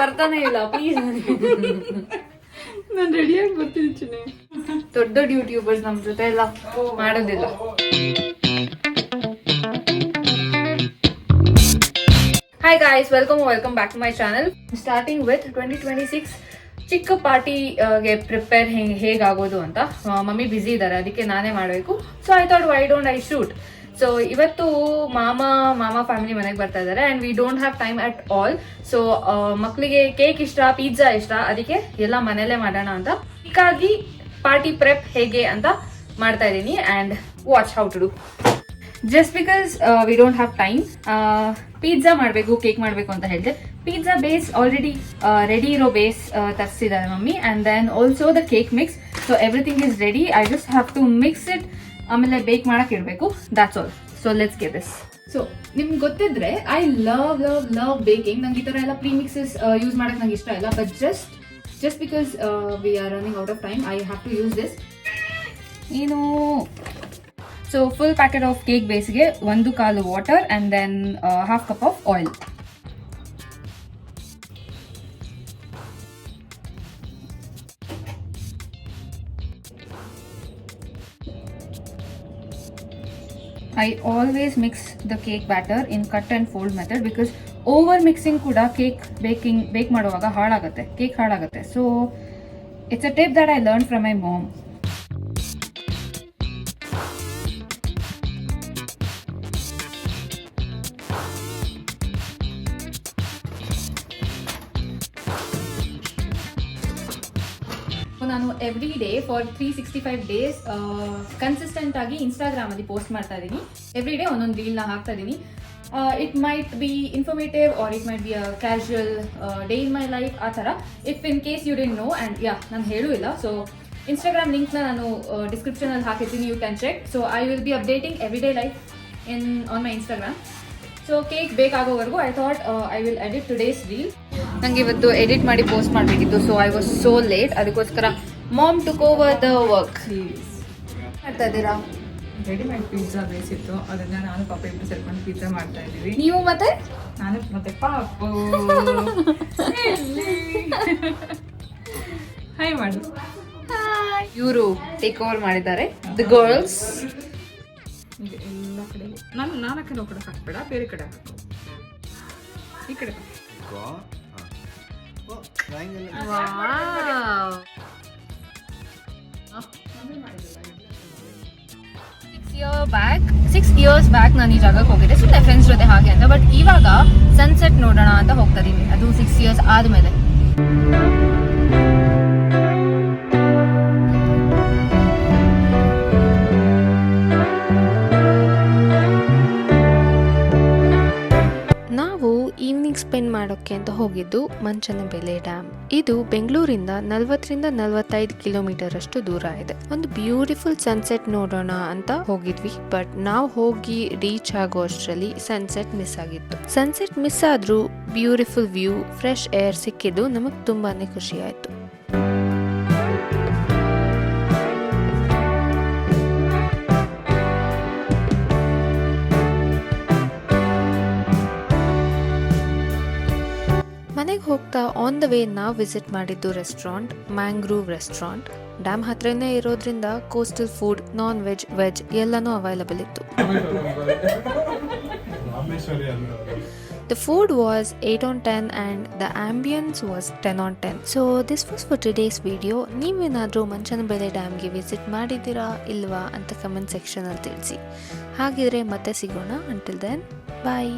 ಬರ್ತಾನೆ ಇಲ್ಲ ಪ್ಲೀಸ್ ನಾನು ರೆಡಿಯಾಗಿ ಬರ್ತೀನಿ ಚಿನ್ನೆ. ದೊಡ್ಡ ದೊಡ್ಡ ಯೂಟ್ಯೂಬರ್ಸ್ ನಮ್ಮ ಜೊತೆ ಎಲ್ಲ ಮಾಡೋದಿಲ್ಲ. Hi guys welcome welcome back to my channel starting with twenty twenty six ಚಿಕ್ಕ ಪಾರ್ಟಿಗೆ ಪ್ರಿಪೇರ್ ಹೆಂಗೆ ಹೇಗಾಗೋದು ಅಂತ. ಮಮ್ಮಿ ಬ್ಯುಸಿ ಇದ್ದಾರೆ ಅದಕ್ಕೆ ನಾನೇ ಮಾಡಬೇಕು. So I thought why don't I shoot so ಇವತ್ತು ಮಾಮ ಮಾಮ ಫ್ಯಾಮಿಲಿ ಮನೆಗೆ ಬರ್ತಾ ಇದ್ದಾರೆ and we don't have time at all so ಮಕ್ಕಳಿಗೆ ಕೇಕ್ ಇಷ್ಟ ಪಿಜ್ಜಾ ಇಷ್ಟ, ಅದಕ್ಕೆ ಎಲ್ಲ ಮನೆಯಲ್ಲೇ ಮಾಡೋಣ ಅಂತ. ಹೀಗಾಗಿ ಪಾರ್ಟಿ ಪ್ರೆಪ್ ಹೇಗೆ ಅಂತ ಮಾಡ್ತಾ ಇದ್ದೀನಿ and watch how to do just because we don't have time pizza ಮಾಡಬೇಕು ಕೇಕ್ ಮಾಡಬೇಕು ಅಂತ ಹೇಳಿದೆ. ಪಿಜ್ಜಾ ಬೇಸ್ ಆಲ್ರೆಡಿ ರೆಡಿ ಇರೋ base ತರಿಸಿದ್ದಾರೆ mummy. And then also the cake mix so everything is ready I just have to mix it ಆಮೇಲೆ bake ಮಾಡಕ್ ಇರಬೇಕು. That's all so let's get this so ನಿಮ್ಗೆ ಗೊತ್ತಿದ್ರೆ I love love love baking ನಂಗೆ ಈ ಥರ ಎಲ್ಲ ಪ್ರೀಮಿಕ್ಸಸ್ use ಮಾಡಕ್ಕೆ ನಂಗೆ ಇಷ್ಟ ಇಲ್ಲ. But just just because we are running out of time I have to use this ಏನು? So full packet of cake ಬೇಸ್ಗೆ ಒಂದು ಕಾಲು water and then half cup of oil I always mix the cake batter in cut and fold method because over mixing ಕೂಡ cake baking bake ಮಾಡುವಾಗ ಹಾಳಾಗುತ್ತೆ cake ಹಾಳಾಗುತ್ತೆ so it's a tip that I learn from my mom ನಾನು every day for three sixty five days consistent ಆಗಿ Instagram ಅಲ್ಲಿ post ಮಾಡ್ತಾ ಇದ್ದೀನಿ. Every day ಒಂದೊಂದು ರೀಲ್ನ ಹಾಕ್ತಾ ಇದ್ದೀನಿ. It might be informative or it might be a casual day in my life ಆ ಥರ. If in case you didn't know and yeah ನಾನು ಹೇಳೂ ಇಲ್ಲ. ಸೊ ಇನ್ಸ್ಟಾಗ್ರಾಮ್ ಲಿಂಕ್ನ ನಾನು ಡಿಸ್ಕ್ರಿಪ್ಷನಲ್ಲಿ ಹಾಕಿರ್ತೀನಿ you can check so I will be updating every day life in on my Instagram so cake ಬೇಕಾಗೋವರೆಗೂ I thought I will edit today's reel ನಂಗೆ ಇವತ್ತು edit ಮಾಡಿ ಪೋಸ್ಟ್ ಮಾಡಬೇಕಿತ್ತು so I was so late ಅದಕ್ಕೋಸ್ಕರ mom to over the work ಮಾಡ್ತಾ ಇದ್ದೀರಾ? Readymade pizza ಬೇಸಿತ್ತು. ಅದನ್ನ ನಾನು ಪಾಪ ಇಬ್ಬರು ಸೇರ್ಕೊಂಡು ಪಿಜ್ಜಾ ಮಾಡ್ತಾ ಇದ್ದೀವಿ. ನೀವು ಮತ್ತೆ? ನಾನು ಮತ್ತೆ ಪಾಪು. ಹಾಯ್ ಮಾಡು ಇವರು ಟೇಕ್ ಓವರ್ ಮಾಡಿದ್ದಾರೆ. ದ ಗರ್ಲ್ಸ್ ಎಲ್ಲ ಕಡೆ ನಾನು ನಾಲ್ಕು ಕಡೆ ಕಡೆ ಹಾಕ್ಬೇಡ ಬೇರೆ ಕಡೆ ಹಾಕು. ಈ ಕಡೆ ಬ್ಯಾಕ್ ಸಿಕ್ಸ್ ಇಯರ್ಸ್ ಬ್ಯಾಕ್ ನಾನು ಈ ಜಾಗಕ್ಕೆ ಹೋಗಿದ್ದೆ. ಸುಮ್ಮನೆ ಫ್ರೆಂಡ್ಸ್ ಜೊತೆ ಹಾಗೆ ಅಂತ. ಬಟ್ ಇವಾಗ ಸನ್ಸೆಟ್ ನೋಡೋಣ ಅಂತ ಹೋಗ್ತಾ ಇದೀನಿ. ಅದು ಸಿಕ್ಸ್ ಇಯರ್ಸ್ ಆದ್ಮೇಲೆ. ಮಾಡೋಕ್ಕೆ ಅಂತ ಹೋಗಿದ್ದು ಮಂಚನಬೆಲೆ ಡ್ಯಾಮ್ ಇದು ಬೆಂಗಳೂರಿಂದ ನಲ್ವತ್ತರಿಂದ ನಲ್ವತ್ತೈದು ಕಿಲೋಮೀಟರ್ ಅಷ್ಟು ದೂರ ಇದೆ. ಒಂದು ಬ್ಯೂಟಿಫುಲ್ ಸನ್ಸೆಟ್ ನೋಡೋಣ ಅಂತ ಹೋಗಿದ್ವಿ, ಬಟ್ ನಾವು ಹೋಗಿ ರೀಚ್ ಆಗೋ ಅಷ್ಟರಲ್ಲಿ ಸನ್ಸೆಟ್ ಮಿಸ್ ಆಗಿತ್ತು. ಸನ್ಸೆಟ್ ಮಿಸ್ ಆದ್ರೂ ಬ್ಯೂಟಿಫುಲ್ ವ್ಯೂ, ಫ್ರೆಶ್ ಏರ್ ಸಿಕ್ಕಿದ್ದು ನಮಗೆ ತುಂಬಾನೇ ಖುಷಿ ಆಯ್ತು. ಹೋಗ್ತಾ ಆನ್ ದ ವೇ ನಾವು ವಿಸಿಟ್ ಮಾಡಿದ್ದು ರೆಸ್ಟೋರೆಂಟ್ ಮ್ಯಾಂಗ್ರೂವ್ ರೆಸ್ಟೋರೆಂಟ್ ಡ್ಯಾಮ್ ಹತ್ರನೇ ಇರೋದ್ರಿಂದ coastal food non veg veg ಎಲ್ಲನೂ ಅವೈಲಬಲ್ ಇತ್ತು. The food was eight on ten and the ambience was ten on ten so this was for today's video ನೀವೇನಾದರೂ Manchanabele ಡ್ಯಾಮ್ಗೆ visit ಮಾಡಿದ್ದೀರಾ ಇಲ್ವಾ ಅಂತ comment ಸೆಕ್ಷನಲ್ಲಿ ತಿಳಿಸಿ. ಹಾಗಿದ್ರೆ ಮತ್ತೆ ಸಿಗೋಣ. Until then bye